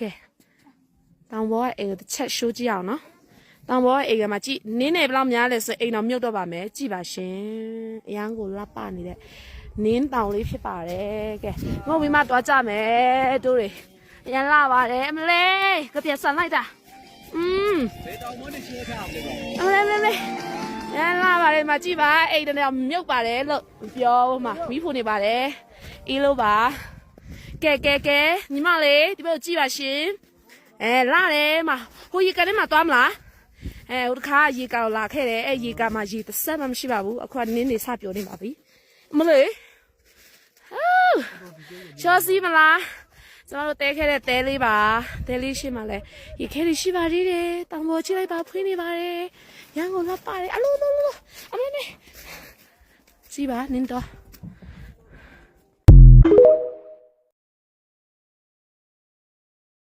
ကဲတောင်ပေါ်ကအိမ်ကိုတစ်ချက်ရှိုးကြည့်အောင်နော်တောင်ပေါ်ကအိမ်ကမှကြည့်နင်းနေဘယ်လောက်များလဲဆိုအိမ်တော်မြုပ်တော့ပါမယ်ကြည့်ပါရှင်အရန်ကိုလှပနေတဲ့နင်းတောင်လေးဖြစ်ပါတယ်ကဲငုတ်ပြီးမှသွားကြမယ်တို့တွေအရန်လှပါတယ်အမလေးကပြဆန်လိုက်တာอืมဘယ်တောင်မနဲ့ရှင်းထားအောင်လဲအမလေးလေးလေးရန်လှပါတယ်မကြည့်ပါအိမ်တော်မြုပ်ပါတယ်လို့ပြောမှမိဖို့နေပါတယ်အေးလို့ပါ ကဲကဲကဲညီမလေးဒီဘက်ကိုကြည့်ပါရှင်အဲလာတယ်မဟိုရေကန်ထဲမှာသွားမလားအဲဟိုတစ်ခါရေကန်ကိုလာခဲ့တယ်အဲရေကန်မှာရေတစ်စက်မှမရှိပါဘူးအခုကနင်းနေစပြောနေပါပြီအမလေးဟေးရှောစီမလားကျမတို့တဲခဲ့တဲ့တဲလေးပါတဲလေးရှိမှလဲရေခဲလေးရှိပါသေးတယ်တောင်ပေါ်ကြည့်လိုက်ပါဖွင့်နေပါတယ်ရန်ကုန်လာပါတယ်အလိုလိုလိုအမလေးကြည့်ပါနင်းတော့